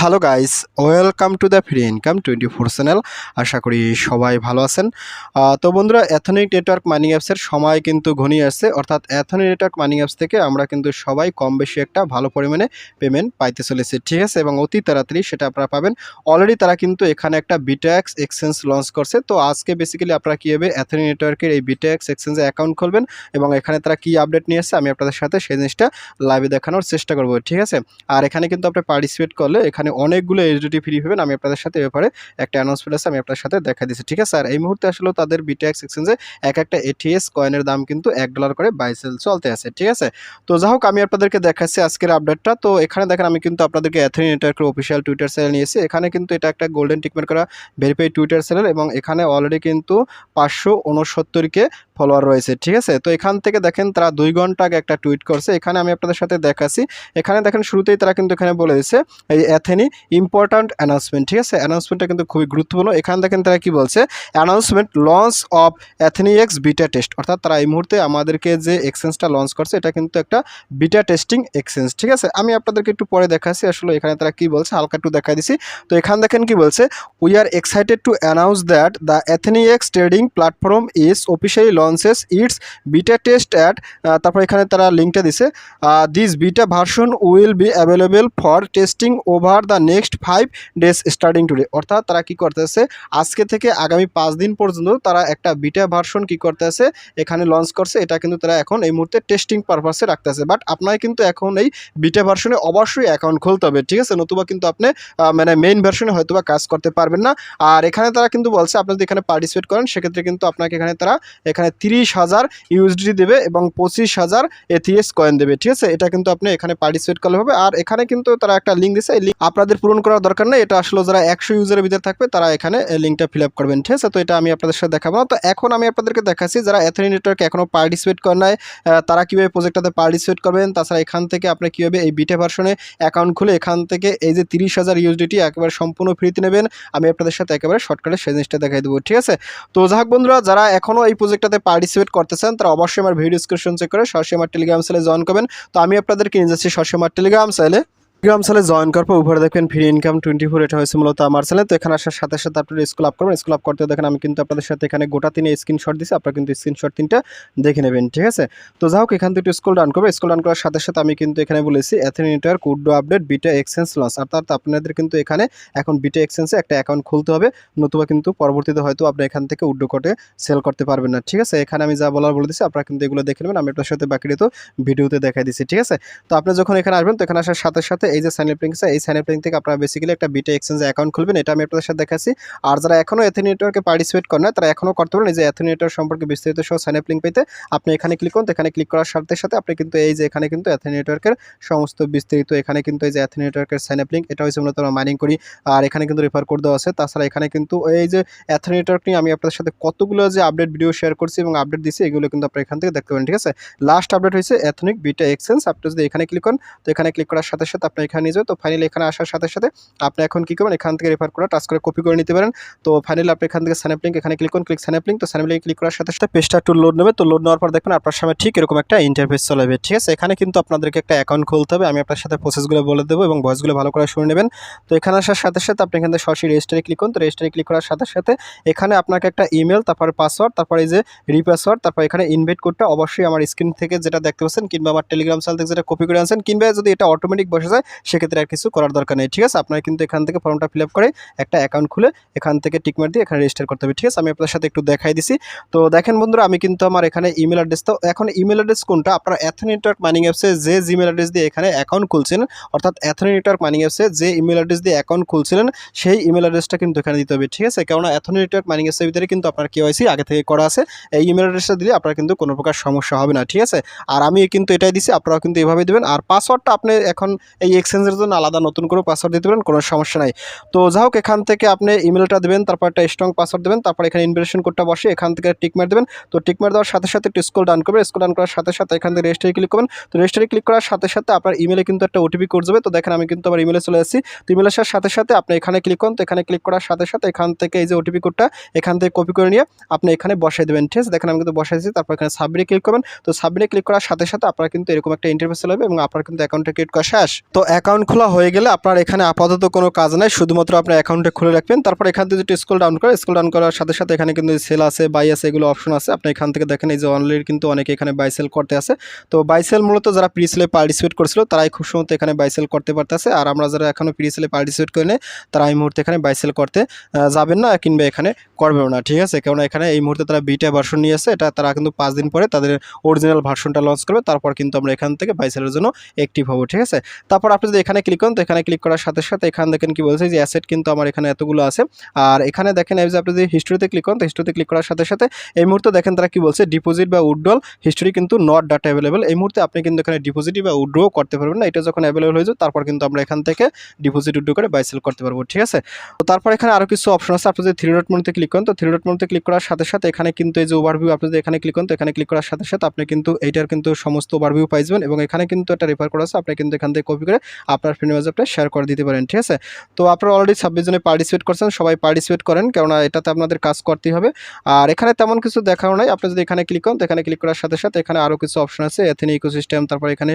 Hello guys welcome to the free income twenty four channel আশা করি সবাই ভালো আছেন। তো বন্ধুরা অ্যাথনিক নেটওয়ার্ক মাইনিং অ্যাপসের সময় কিন্তু ঘনিয়ে আসছে। অর্থাৎ অ্যাথনিক নেটওয়ার্ক মাইনিং অ্যাপস থেকে আমরা কিন্তু সবাই কম বেশি একটা ভালো পরিমাণে পেমেন্ট পাইতে চলেছি। ঠিক আছে? এবং অতি তাড়াতাড়ি সেটা আপনারা পাবেন। অলরেডি তারা কিন্তু এখানে একটা বিট্যাক্স এক্সচেঞ্জ লঞ্চ করছে। তো আজকে বেসিক্যালি আপনারা কীভাবে অ্যাথনিক নেটওয়ার্কের এই বিট্যাক্স এক্সচেঞ্জে অ্যাকাউন্ট খুলবেন এবং এখানে তারা কী আপডেট নিয়ে আসছে? আমি আপনাদের সাথে সেই জিনিসটা লাইভে দেখানোর চেষ্টা করব। ঠিক আছে? আর এখানে কিন্তু আপনি পার্টিসিপেট করলে এখানে অনেকগুলো এইচডিটি ফ্রি পাবেন আমি আপনাদের সাথে ব্যাপারে একটা অ্যানাউন্সমেন্ট আছে, আমি আপনার সাথে দেখা দিচ্ছি ঠিক আছে? আর এই মুহূর্তে আসলে তাদের বিটেক্স এক্সচেঞ্জে এক একটা এটিএস কয়েনের দাম কিন্তু এক ডলার করে বাইসেল চলতে আছে, ঠিক আছে? তো যাই হোক, আমি আপনাদেরকে দেখাচ্ছি আজকের আপডেটটা তো এখানে দেখেন, আমি কিন্তু আপনাদেরকে অ্যাথনি নেটওয়ার্কের অফিসিয়াল টুইটার চ্যানেল নিয়েছি। এখানে কিন্তু এটা একটা গোল্ডেন টিকমেট করা ভেরিফাইড টুইটার চ্যানেল এবং এখানে অলরেডি কিন্তু পাঁচশো উনসত্তরকে ফলোয়ার রয়েছে, ঠিক আছে? তো এখান থেকে দেখেন, তারা দুই ঘণ্টা আগে একটা টুইট করছে। এখানে আমি আপনাদের সাথে দেখাচ্ছি। এখানে দেখেন, শুরুতেই তারা কিন্তু এখানে বলে দিচ্ছে এই অ্যাথেনি ইম্পর্ট্যান্ট অ্যানাউন্সমেন্ট ঠিক আছে? অ্যানাউন্সমেন্টটা কিন্তু খুবই গুরুত্বপূর্ণ। এখান দেখেন তারা কি বলছে? Announcement launch of Athene X beta test অর্থাৎ তারা এই মুহূর্তে আমাদেরকে যে এক্সচেঞ্জটা লঞ্চ করছে, এটা কিন্তু একটা বিটা টেস্টিং এক্সচেঞ্জ ঠিক আছে? আমি আপনাদেরকে একটু পরে দেখাচ্ছি, আসলে এখানে তারা কি বলছে, হালকা একটু দেখা দিছি। তো এখান দেখেন কি বলছে we are excited to announce that the Athene X trading platform is officially launches its beta test at তারপর এখানে তারা লিঙ্কটা দিছে this beta version will be available for testing over the next five days starting today অর্থাৎ তারা কি করতেছে? আজকে থেকে আগামী পাঁচ দিন পর্যন্ত তারা একটা বিটা ভার্সন কি করতেছে? এখানে লঞ্চ করছে। এটা কিন্তু তারা এখন এই মুহূর্তে টেস্টিং পারপাসে রাখতেছে। বাট আপনাকে কিন্তু এখন এই বিটা ভার্সনে অবশ্যই অ্যাকাউন্ট খুলতে হবে, ঠিক আছে? নতুবা কিন্তু আপনি মানে মেইন ভার্সনে হয়তো বা কাজ করতে পারবেন না। আর এখানে তারা কিন্তু বলছে, আপনি যদি এখানে পার্টিসিপেট করেন, সেক্ষেত্রে কিন্তু আপনাকে এখানে তারা এখানে তিরিশ হাজার ইউএসডি দেবে এবং পঁচিশ হাজার এথিএস কয়েন দেবে, ঠিক আছে? এটা কিন্তু আপনি এখানে পার্টিসিপেট করলে হবে। আর এখানে কিন্তু তারা একটা লিঙ্ক দিচ্ছে লিঙ্ক আপনাদের পূরণ করার দরকার নেই। এটা আসলে যারা একশো ইউজারের ভিতরে থাকবে, তারা এখানে লিঙ্কটা ফিল আপ করবেন, ঠিক আছে? তো এটা আমি আপনাদের সাথে দেখাবো তো এখন আমি আপনাদেরকে দেখাচ্ছি যারা অ্যাথনি নেটওয়ার্কে এখনও পার্টিসিপেট করে নাই তারা কীভাবে প্রজেক্টটাতে পার্টিসিপেট করবেন, তাছাড়া এখান থেকে আপনি কীভাবে এই বিটে ভার্সনে অ্যাকাউন্ট খুলে এখান থেকে এই যে তিরিশ হাজার ইউএসডিটি একেবারে সম্পূর্ণ ফ্রিতে নেবেন, আমি আপনাদের সাথে একেবারে শর্টকাটে সেই জিনিসটা দেখাই দেবো, ঠিক আছে? তো যাক বন্ধুরা, যারা এখনও এই প্রজেক্টটাতে পার্টিসিপেট করতেছেন তারা অবশ্যই আমার ভিডিও ডিসক্রিপশন চেক করে সরাসরি আমার টেলিগ্রাম চ্যানেলে জয়েন করবেন। তো আমি আপনাদেরকে নিয়ে যাচ্ছি সরাসরি আমার টেলিগ্রাম চ্যানেলে টেলিগ্রাম চ্যানেলে জয়েন করার পর উপরে দেখবেন ফ্রি ইনকাম টোয়েন্টি ফোর এটা হয়েছে মূলত আমার চ্যানেল তো এখানে আসার সাথে সাথে আপনারা স্কুল আপ করবেন। স্কুল আপ করতে দেখেন আমি কিন্তু আপনাদের সাথে এখানে গোটা তিনে স্ক্রিনশট দিচ্ছি আপনারা কিন্তু স্ক্রিনশট তিনটা দেখে নেবেন, ঠিক আছে? তো যাই হোক, এখান থেকে স্কুল ডান করবে স্কুল ডান করার সাথে সাথে আমি কিন্তু এখানে বলেছি অ্যাথেনি নেটওয়ার্ক উড্ডো আপডেট বিটা এক্সচেঞ্জ লঞ্চ অর্থাৎ আপনাদের কিন্তু এখানে এখন বিটা এক্সচেঞ্জে একটা অ্যাকাউন্ট খুলতে হবে। নতুবা কিন্তু পরবর্তীতে হয়তো আপনি এখান থেকে উড্ডো কোটে সেল করতে পারবেন না, ঠিক আছে? এখানে আমি যা বলার বলে দিচ্ছি আপনারা কিন্তু এগুলো দেখে নেবেন। আমি আপনার সাথে বাকিটা তো ভিডিওতে দেখাই দিচ্ছি ঠিক আছে? তো আপনি যখন এখানে আসবেন, তো এখানে আসার সাথে সাথে এই যে সাইন আপ লিঙ্ক আছে এই সাইন আপ লিঙ্ক থেকে আপনারা বেসিক্যালি একটা বিটা এক্সচেঞ্জে অ্যাকাউন্ট খুলবেন, এটা আমি আপনাদের সাথে দেখাচ্ছি। আর যারা এখনও এথেন নেটওয়ার্কে পার্টিসিপেট করেন না, তারা এখনও করতে পারেন, এই যে এথেন নেটওয়ার্ক সম্পর্কে বিস্তারিত সহ সাইন আপ লিঙ্ক পেতে। আপনি এখানে ক্লিক করুন এখানে ক্লিক করার সাথে সাথে আপনি কিন্তু এই যে এখানে কিন্তু এথেন নেটওয়ার্কের সমস্ত বিস্তারিত, এখানে কিন্তু এই যে এথেন নেটওয়ার্কের সাইন আপ লিঙ্ক এটা হচ্ছে মূলত আমরা মাইনিং করি। আর এখানে কিন্তু রেফার কোড দেওয়া আছে, তাছাড়া এখানে কিন্তু এই যে এথেন নেটওয়ার্ক নিয়ে আমি আপনাদের সাথে কতগুলো যে আপডেট ভিডিও শেয়ার করছি এবং আপডেট দিচ্ছি এগুলো কিন্তু আপনারা এখান থেকে দেখতে পারেন, ঠিক আছে? লাস্ট আপডেট হয়েছে এথনিক বিটা এক্সচেঞ্জ আপনি যদি এখানে ক্লিক করেন, তো এখানে ক্লিক করার সাথে সাথে এখানে নিয়ে যাবেন তো ফাইনালি এখানে আসার সাথে সাথে আপনি এখন কী করবেন? এখান থেকে রেফার করা, টাচ করে কপি করে নিতে পারেন। তো ফাইনালি আপনি এখান থেকে স্যানেপ লিঙ্ক এখানে ক্লিক করুন ক্লিক স্যানেপ লিঙ্ক তো স্যানেপ লিঙ্ক ক্লিক করার সাথে সাথে পেজটা একটু লোড নেবে। তো লোড নেওয়ার পর দেখবেন আপনার সামনে ঠিক এরকম একটা ইন্টারফেস চলে যাবে ঠিক আছে? এখানে কিন্তু আপনাদেরকে একটা অ্যাকাউন্ট খুলতে হবে। আমি আপনার সাথে প্রসেসগুলো বলে দেবো এবং ভয়েসগুলো ভালো করে শুনে নেবেন। তো এখানে আসার সাথে সাথে আপনি এখান থেকে সরাসরি রেজিস্টারে ক্লিক করুন। তো রেজিস্টারে ক্লিক করার সাথে সাথে এখানে আপনাকে একটা ইমেল তারপরে পাসওয়ার্ড তারপরে এই যে রিপাসওয়ার্ড তারপর এখানে ইনভাইট কোডটা অবশ্যই আমার স্ক্রিন থেকে যেটা দেখতে পাচ্ছেন কিংবা আমার টেলিগ্রাম চ্যানেল থেকে যেটা কপি করে আনছেন কিংবা যদি এটা অটোমেটিক বসে যায় সেক্ষেত্রে আর কিছু করার দরকার নেই। ঠিক আছে? আপনার কিন্তু এখান থেকে ফর্মটা ফিল করে একটা অ্যাকাউন্ট খুলে এখান থেকে টিকমার দিয়ে এখানে রেজিস্টার করতে হবে। ঠিক আছে? আমি আপনাদের সাথে একটু দেখাই দিছি। তো দেখেন বন্ধুরা, আমি কিন্তু আমার এখানে ইমেল অ্যাড্রেস তো এখন ইমেল অ্যাড্রেস কোনটা? আপনারা অ্যাথনি নেটওয়ার্ক মাইনিং অ্যাপসে যে জিমেল অ্যাড্রেস দিয়ে এখানে অ্যাকাউন্ট খুলছেন, অর্থাৎ অ্যাথনি নেটওয়ার্ক মাইনিং অ্যাপসে যে ইমেল অ্যাড্রেস দিয়ে অ্যাকাউন্ট খুলছিলেন, সেই ইমেল অ্যাড্রেসটা কিন্তু এখানে দিতে হবে। ঠিক আছে? কেননা অ্যাথনি নেটওয়ার্ক মাইনিং অ্যাপসের ভিতরে কিন্তু আপনার কেওয়াইসি আগে থেকে করা আছে। এই ইমেল অ্যাড্রেসটা দিলে আপনার কিন্তু কোনো প্রকার সমস্যা হবে না। ঠিক আছে? আর আমি কিন্তু এটাই দিছি, আপনারাও কিন্তু এভাবে দেবেন। আর পাসওয়ার্ডটা আপনি এখন এই এক্সচেঞ্জের জন্য আলাদা নতুন করে পাসওয়ার্ড দিতে পারেন, কোনো সমস্যা নাই। তো যাই হোক, এখান থেকে আপনি ইমেলটা দেবেন, তারপর একটা স্ট্রং পাসওয়ার্ড দেবেন, তারপর এখানে ইনভিটেশন কোডটা বসে এখান থেকে টিক মার দেবেন। তো টিক মার দেওয়ার সাথে সাথে একটু স্কুল ডান করবেন স্কুল ডান করার সাথে সাথে এখান থেকে রেজিস্টারে ক্লিক করবেন। তো রেজিস্টারে ক্লিক করার সাথে সাথে আপনার ইমেলে কিন্তু একটা ওটিপি কোড যাবে। তো দেখেন আমি কিন্তু আমার ইমেলে চলে আসছি। তো ইমেলের সাথে সাথে আপনি এখানে ক্লিক করুন। তো এখানে ক্লিক করার সাথে সাথে এখান থেকে এই যে ওটিপি কোডটা এখান থেকে কপি করে নিয়ে আপনি এখানে বসাই দেবেন। ঠিক আছে? দেখেন আমি কিন্তু বসাইছি তারপর এখানে সাবমিটে ক্লিক করবেন। তো সাবমিটে ক্লিক করার সাথে সাথে আপনার কিন্তু এরকম একটা ইন্টারফেস চলে এবং আপনার কিন্তু অ্যাকাউন্টে ক্রিয়েট করা শেষ। তো অ্যাকাউন্ট খোলা হয়ে গেলে আপনার এখানে আপাতত কোনো কাজ নাই। শুধুমাত্র আপনার অ্যাকাউন্টে খুলে রাখবেন। তারপর এখান থেকে যদি স্কুল ডাউন করে স্কুল ডাউন করার সাথে সাথে এখানে কিন্তু সেল আছে বাই আছে, এগুলো অপশন আছে। আপনি এখান থেকে দেখেন এই যে অনলাইন কিন্তু অনেকে এখানে বাই সেল করতে আছে তো বাই সেল মূলত যারা প্রি সেলে পার্টিসিপেট করছিল, তারাই খুব সময় এখানে বাই সেল করতে পারতেছে। আর আমরা যারা এখনও প্রি সেলে পার্টিসিপেট করি তারা এই মুহূর্তে এখানে বাই সেল করতে যাবেন না কিংবা এখানে করবেন না, ঠিক আছে? কারণ এখানে এই মুহূর্তে তারা বিটা ভার্সন নিয়ে আসে। এটা তারা কিন্তু পাঁচ দিন পরে তাদের অরিজিনাল ভার্সনটা লঞ্চ করবে। তারপর কিন্তু আমরা এখান থেকে বাই সেলের জন্য অ্যাক্টিভ হব, ঠিক আছে? তারপর আপনি যদি এখানে ক্লিক করেন, তো এখানে ক্লিক করার সাথে সাথে এখানে দেখেন কি বলছে যে অ্যাসেট কিন্তু আমার এখানে এতগুলো আছে। আর এখানে দেখেন, এই যে আপনি যদি হিস্ট্রিতে ক্লিক করেন, তো হিস্ট্রিতে ক্লিক করার সাথে সাথে এই মুহূর্তে দেখেন তারা কি বলছে ডিপোজিট বা উইথড্রল হিস্ট্রি কিন্তু নট ডাটা অ্যাভেলেবেল এই মুহূর্তে আপনি কিন্তু এখানে ডিপোজিট বা উইথড্র করতে পারবেন না। এটা যখন অ্যাভেলেবল হয়ে যাবে, তারপর কিন্তু আমরা এখান থেকে ডিপোজিট উইথড্র করে বাই সেল করতে পারব, ঠিক আছে? তো তারপর এখানে আরও কিছু অপশন আছে। আপনি যদি থ্রি ডট মধ্যে ক্লিক করেন, তো থ্রি ডট মধ্যে ক্লিক করার সাথে সাথে এখানে কিন্তু এই যে ওভারভিউ আপনি যদি এখানে ক্লিক করেন, তো এখানে ক্লিক করার সাথে সাথে আপনি কিন্তু এইটার কিন্তু সমস্ত ওভারভিউ পাই যাবেন এবং এখানে কিন্তু একটা রেফার করা আছে। আপনি কিন্তু এখান থেকে কপি করে আপনার ফ্রেন্ড আপনি শেয়ার করে দিতে পারেন, ঠিক আছে? তো আপনারা অলরেডি ছাব্বিশ জনে পার্টিসিপেট করছেন, সবাই পার্টিসিপেট করেন, কেননা এটাতে আপনাদের কাজ করতেই হবে। আর এখানে তেমন কিছু দেখাও নাই, আপনি যদি এখানে ক্লিক করেন, তো এখানে ক্লিক করার সাথে সাথে এখানে আরও কিছু অপশন আছে এথেনি ইকোসিস্টেম তারপর এখানে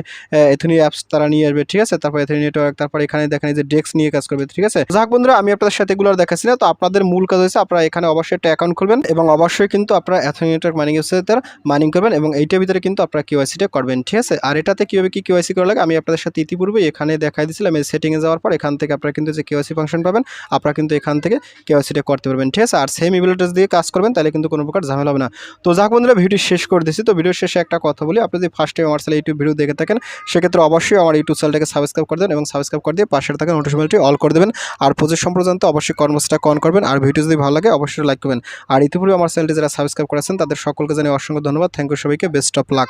এথেনি অ্যাপস তারা নিয়ে আসবে, ঠিক আছে? তারপর এথেনি নেটওয়ার্ক তারপর এখানে দেখেন যে ডেস্ক নিয়ে কাজ করবে, ঠিক আছে? যাক বন্ধুরা, আমি আপনাদের সাথে এগুলো দেখাচ্ছি না, তো আপনাদের মূল কাজ হচ্ছে আপনারা এখানে অবশ্যই একটা অ্যাকাউন্ট খুলবেন, এবং অবশ্যই কিন্তু আপনারা এথেনি নেটওয়ার্ক মাইনিং ওয়েবসাইটের মাইনিং করবেন, এবং এইটার ভিতরে কিন্তু আপনারা কেওয়াইসিটা করবেন, ঠিক আছে? আর এটাতে কীভাবে কি কেওয়াইসি করা লাগে, আমি আপনাদের সাথে ইতিপূর্বে এখানে দেখাই দিয়েছিলাম এই সেটিংয়ে যাওয়ার পর এখান থেকে আপনারা কিন্তু যে কেওয়াইসি ফাংশন পাবেন, আপনারা কিন্তু এখান থেকে কেওয়াইসিটা করতে পারবেন, ঠিক আছে? আর সেম ইমেল অ্যাড্রেস দিয়ে কাজ করবেন, তাহলে কিন্তু কোনো প্রকার ঝামেলা হবে না। তো যাক বন্ধুরা ভিডিও শেষ করে দিচ্ছি তো ভিডিও শেষে একটা কথা বলি, আপনি যদি ফার্স্ট টাইম আমার চ্যানেল ইউটিউব ভিডিও দেখে থাকেন, সেক্ষেত্রে অবশ্যই আমার ইউটিউব চ্যানেলটাকে সাবস্ক্রাইব করে দেবেন এবং সাবস্ক্রাইব করে দিয়ে পাশে থাকা নোটিফিকেশনটি অল করে দেবেন। আর প্রচুর সম্প্রদান্ত অবশ্যই কর্মসূচিটা কন করবেন, আর ভিডিও যদি ভালো লাগে, অবশ্যই লাইক করবেন। আর ইতিপূর্বে আমার চ্যানেলটি যারা সাবস্ক্রাইব করেছেন, তাদের সকলকে জানিয়ে অসংখ্য ধন্যবাদ। থ্যাংক ইউ সবাইকে বেস্ট অফ লাক